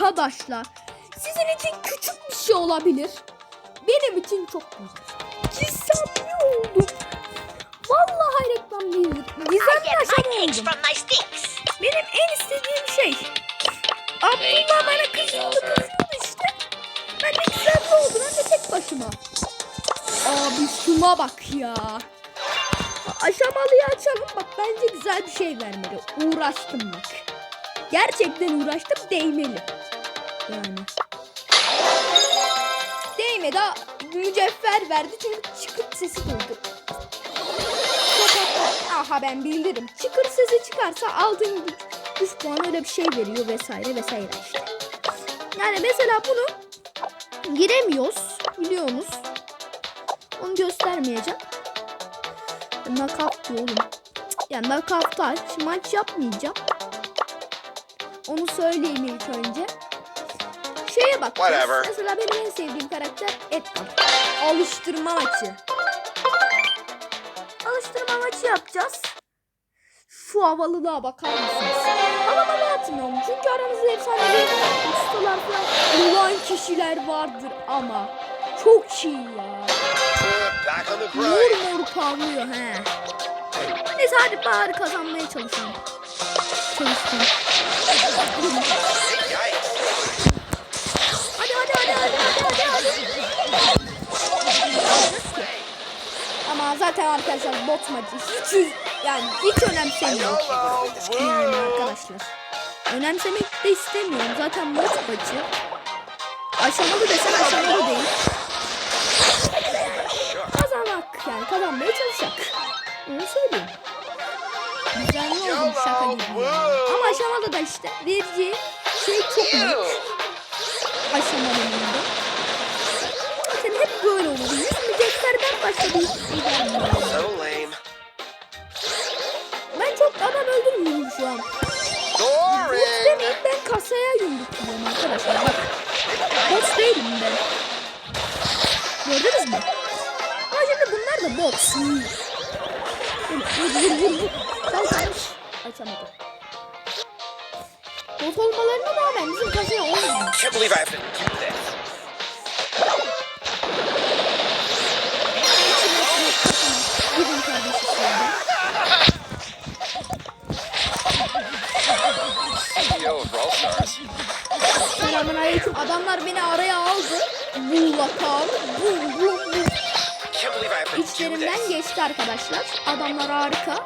Arkadaşlar sizin için küçük bir şey olabilir. Benim için çok güzel. Gizemli oldum. Vallahi reklam değil. Gizemli aşama oldum. Benim en istediğim şey. Abdullah bana kızıyordu kızıyordu işte. Ben de gizemli oldum hem de tek başıma. Abi şuna bak ya. Aşamalıyı açalım. Bak bence güzel bir şey vermeli. Uğraştım bak. Gerçekten uğraştım değmeli. Yani. Değmedi. Mücevher verdi çünkü çıkırt sesi duydum. Aha ben bildirim. Çıkır sesi çıkarsa aldığın güç, puanı öyle bir şey veriyor vesaire vesaire işte. Yani mesela bunu giremiyoruz biliyorsunuz. Onu göstermeyeceğim. Nakavt diyor oğlum. Ya nakavt aç maç yapmayacağım. Onu söyleyeyim ilk önce. Şeye bak. Whatever. Mesela benim en sevdiğim karakter Edgar. Alıştırma maçı. Alıştırma maçı yapacağız. Şu havalılığa bakar mısınız? Havalı atmıyorum çünkü aramızda efsanevi ustalar falan olan kişiler vardır ama çok iyi ya. On the Mor mor parlıyor he. Neyse hadi bari kazanmaya çalışalım. Çalışayım. Zaten arkadaşlar bot maçı hiç yani hiç önemsemiyorum. Yani arkadaşlar. Önemsemek de istemiyorum. Zaten bot maçı. Aşamalı desen aşamalı değil. Kazanmak yani kazanmaya çalışacak. Onu söyleyeyim. Düzenli oldum şaka gibi. Ama aşamalı da işte vereceği şey çok büyük. Ew. aşamalarında. Zaten hep böyle olur. So lame. Ben çok adam öldürmüyorum şu an. Boss demeyip ben kasaya yumrukluyorum arkadaşlar. Bak. Boss değilim ben. Gördünüz mü? Ama şimdi bunlar da boss. Vur vur vur vur. kalmış. Açamadım. Boss olmalarına rağmen bizim kasaya olmuyor. Can't believe I have to do this. Selamun aleyküm. Adamlar beni araya aldı. Bu lakan. Bum bum bum. İçlerinden geçti arkadaşlar. Adamlar harika.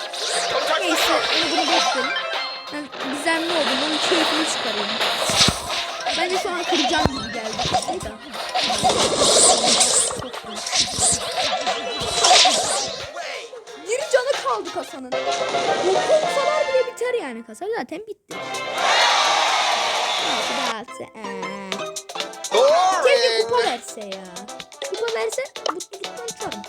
Neyse onu bunu geçtim. Ben gizemli oldum. Onun keyfini çıkarıyorum. Bence şu an kıracağım gibi geldi. Neyse. Bir canı kaldı kasanın. Dokunsalar bile biter yani kasa. Zaten bitti. Ee. Keşke kupa verse ya. Kupa verse mutluluktan uçarım.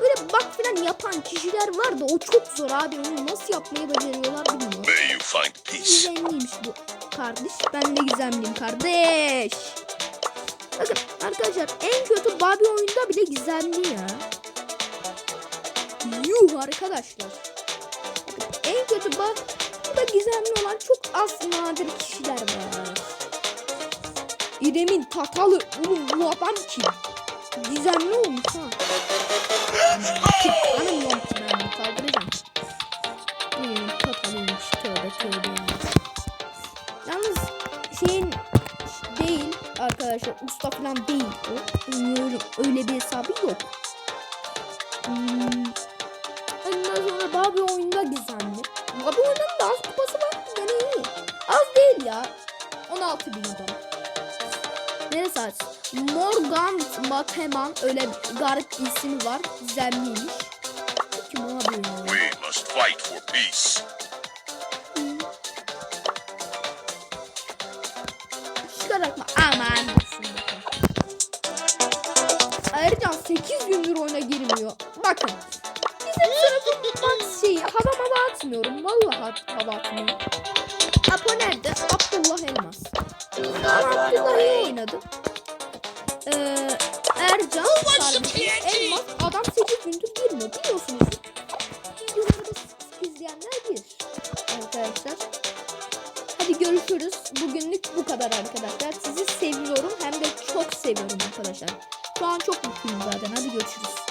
Öyle bak falan yapan kişiler var da o çok zor abi. Onu nasıl yapmayı beceriyorlar bilmiyorum. May you find peace. Gizemliymiş bu kardeş. Ben de gizemliyim kardeş. Bakın arkadaşlar en kötü Bobby oyunda bile gizemli ya. Yuh arkadaşlar. En kötü Bob bu da gizemli olan çok az nadir kişiler var. İrem'in tatalı. Oğlum bu adam kim? Gizemli olmuş ha. Ben bunu kaldıracağım. İrem'in tatalıymış. Tövbe tövbe. Yalnız şeyin değil arkadaşlar usta falan değil o. Öyle, öyle bir hesabı yok. Hmm. Ondan sonra Barbie oyunda gizemli. Morgan bak hemen öyle bir garip bir ismi var. Gizemliymiş. Kim abi ya? We must fight for peace. Çıkarak mı? Aman. Ercan 8 gündür oyuna girmiyor. Bakın. Bizim sınıfın bak şeyi hava hava atmıyorum. Vallahi hava atmıyorum. Apo nerede? Ercan kardeşim Elmas adam 8 gündür girmiyor biliyorsunuz. Videoları izleyenler bilir. Arkadaşlar. Hadi görüşürüz. Bugünlük bu kadar arkadaşlar. Sizi seviyorum hem de çok seviyorum arkadaşlar. Şu an çok mutluyum zaten. Hadi görüşürüz.